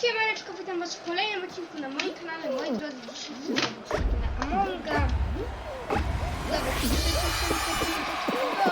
Siemaneczko, witam was w kolejnym odcinku na moim kanale. Moi drodzy, dzisiaj zobaczymy na Amonga. Dobra, chcemy sobie no i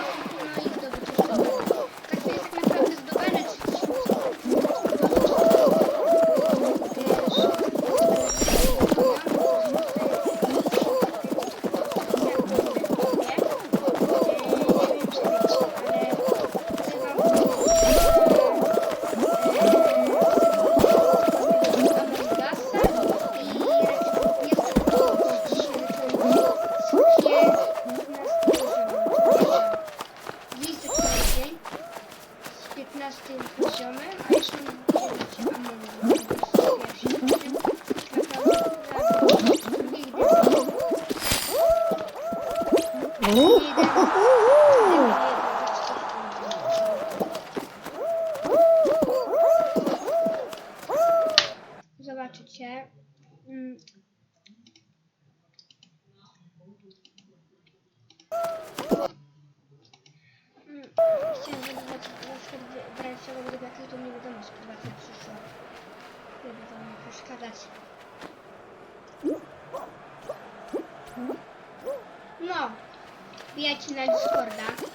Zobaczycie. Mm. Chciałem na przykład brającego gdyby to nie wiadomo, z prywatnie przyszło. Nie wiadomo, przeszkadzać. Wbijajcie na Discorda.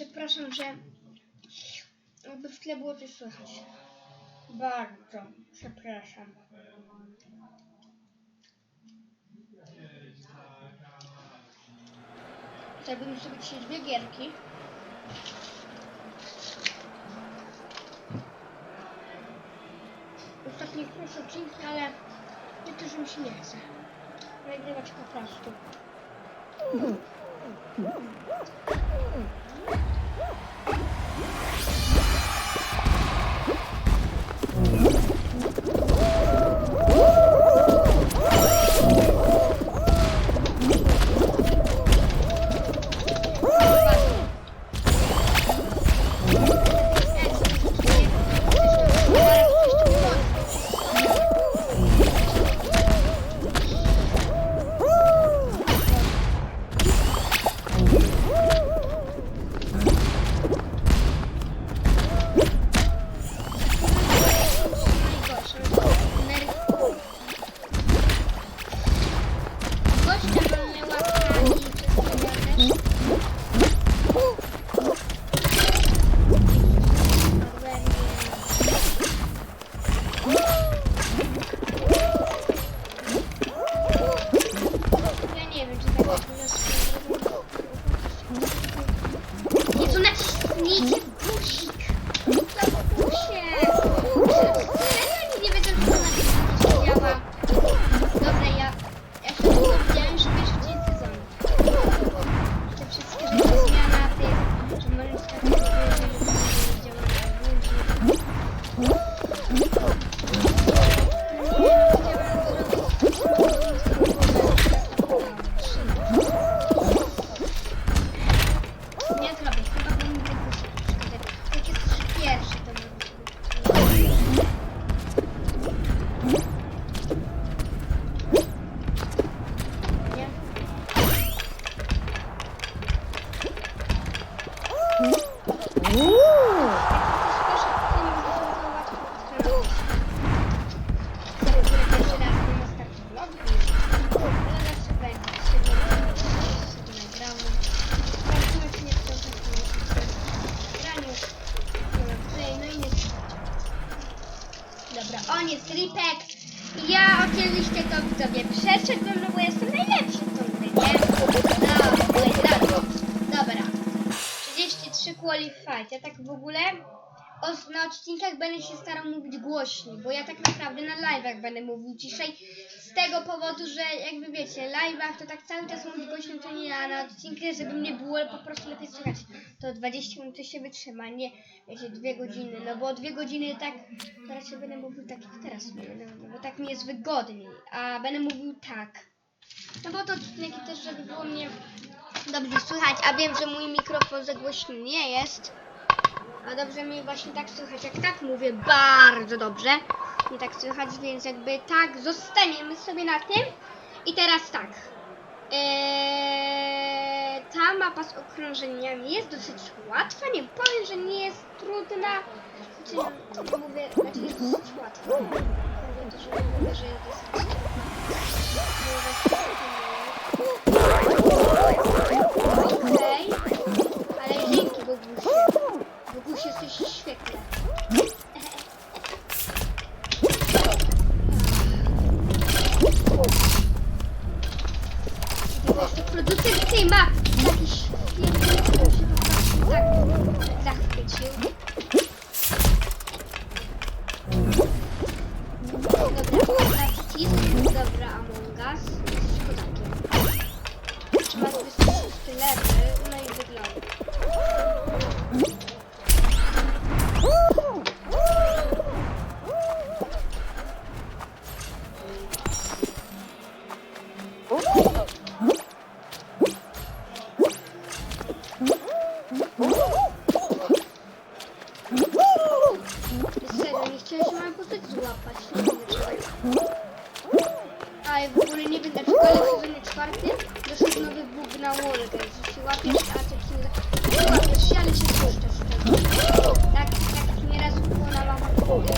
Przepraszam, że jakby w tle było coś słychać. Bardzo przepraszam. Zrobimy sobie dzisiaj dwie gierki. Ostatnio proszę odcinki, ale wiecie, że mi się nie chce. Nagrywać po prostu. Gościa on jest Ripek. Ja oczywiście to widzowie przeszedłem, no bo jestem najlepszy w tą grę, nie? No, moi drodzy. Dobra. 33 qualified. Ja tak w ogóle os- na odcinkach będę się starał mówić głośniej, bo ja tak naprawdę na live'ach będę mówił ciszej. Z tego powodu, że jakby wiecie, live'ach to tak cały czas mówię głośno, to nie, na odcinkach, żeby mnie było po prostu lepiej słychać, to 20 minut się wytrzyma, nie wiecie, dwie godziny, no bo dwie godziny tak, to raczej będę mówił tak jak teraz mówię, no, no bo tak mi jest wygodniej, a będę mówił tak. No bo to odcinek też, żeby było mnie dobrze słychać, a wiem, że mój mikrofon za głośny nie jest. A dobrze mnie właśnie tak słychać, jak tak mówię, bardzo dobrze. Nie tak słychać, więc jakby tak, zostaniemy sobie na tym. I teraz tak. Eee, ta mapa z okrążeniami jest dosyć łatwa, nie powiem, że nie jest trudna. Znaczy, no, mówię, znaczy jest dosyć łatwa. Mówię to, że mówię, że jest dosyć Okej, ale dzięki Bogusie. Bogusie jesteś świetny. W ogóle nie wiem dlaczego, ale w sezonie czwartym doszedł nowy bug na Wolgę, że się łapiesz, a ty się nie łapiesz się, ale się puszczasz z tego. Tak, tak nieraz było na mapach Wolgi,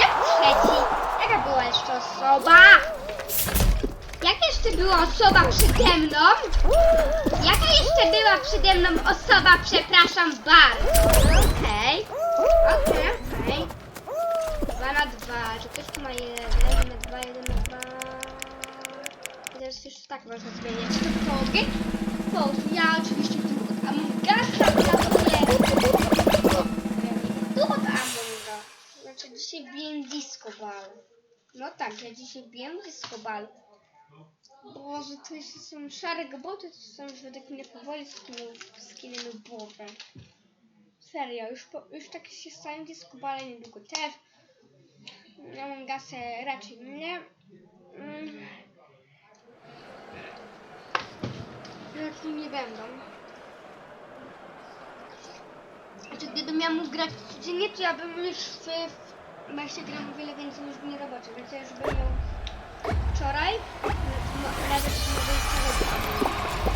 jak trzeci? Jaka była jeszcze osoba? Jak jeszcze była osoba przede mną? Jaka jeszcze była przede mną osoba? Przepraszam bardzo. Okej. Okej, okej. Dwa na dwa. Czy ktoś tu ma jeden? Jeden na dwa, jeden na dwa. I teraz już tak można zmieniać. To mogę? Po, ja oczywiście No tak, ja dzisiaj biłem disco ball. Boże, to jeszcze są szare goboty, to są już według mnie powoli skiny, nubowe. Serio, już, po, już tak się stają disco balle niedługo też. Amongasa raczej nie. Mm. Raczej nie będą. Znaczy, gdybym mógł grać codziennie, to ja bym już w, w ja się gram o wiele więcej niż dni robocze, więc ja już miał wczoraj, no, nawet może i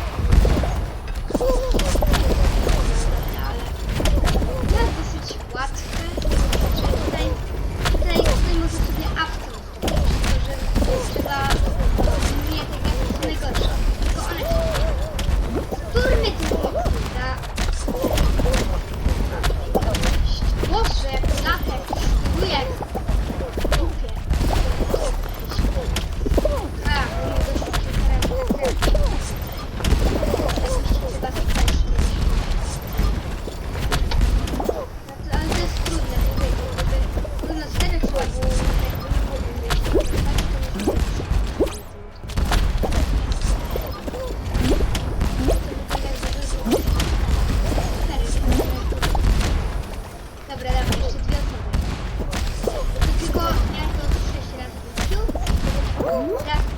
tylko ja to sześć razy wrócił.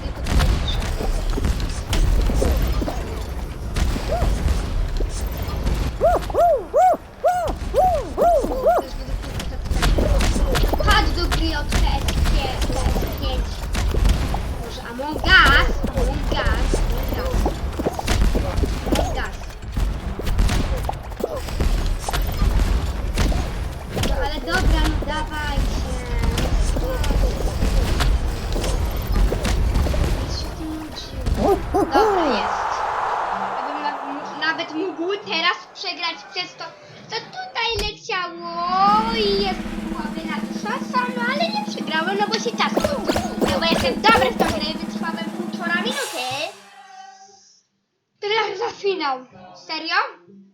Finał. Serio?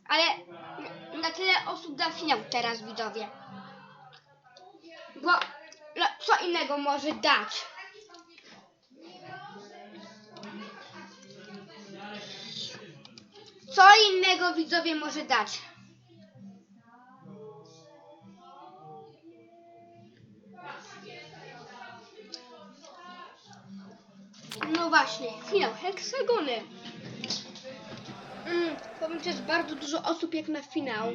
Ale na tyle osób da finał teraz, widzowie. Bo no, co innego może dać? Co innego widzowie może dać? No właśnie, finał, heksagony. Powiem, jest bardzo dużo osób jak na finał.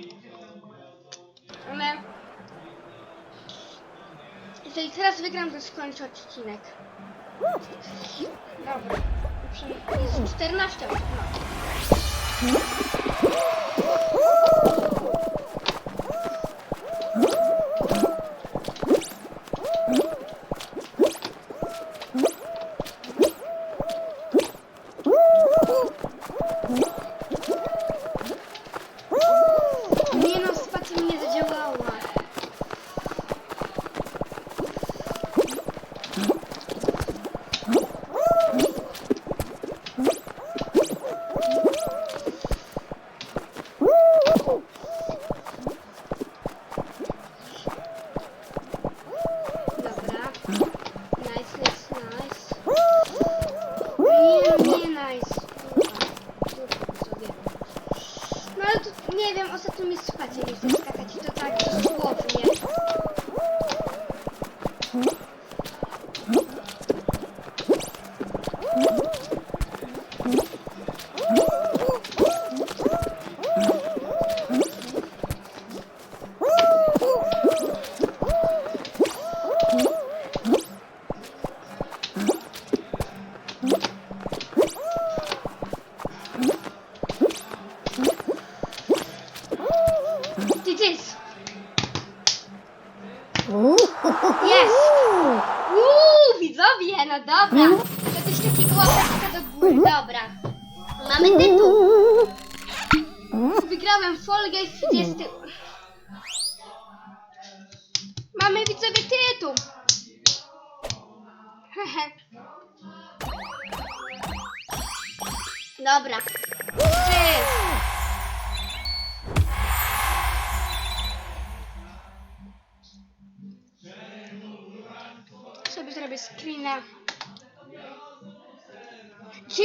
Ale... Jeżeli teraz wygram, to skończę odcinek. Dobra. Przynajmniej Jest 14 osób. Jest! Uuu, widzowie, no dobra. To coś takiego łapeczka do góry, dobra. Mamy tytuł. Wygrałem Fall Guys 30. Mamy widzowie tytuł. Dobra. Trzy.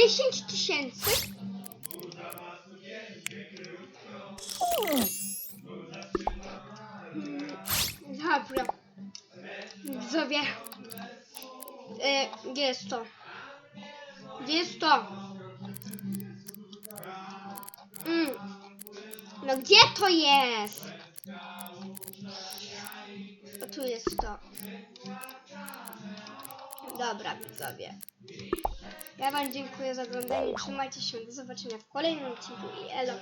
10 tysięcy? Mm, Dobra. Widzowie. E, gdzie jest to? Gdzie jest to? Mm. No gdzie to jest? O, tu jest to. Dobra, widzowie. Ja Wam dziękuję za oglądanie. Trzymajcie się. Do zobaczenia w kolejnym odcinku i elo.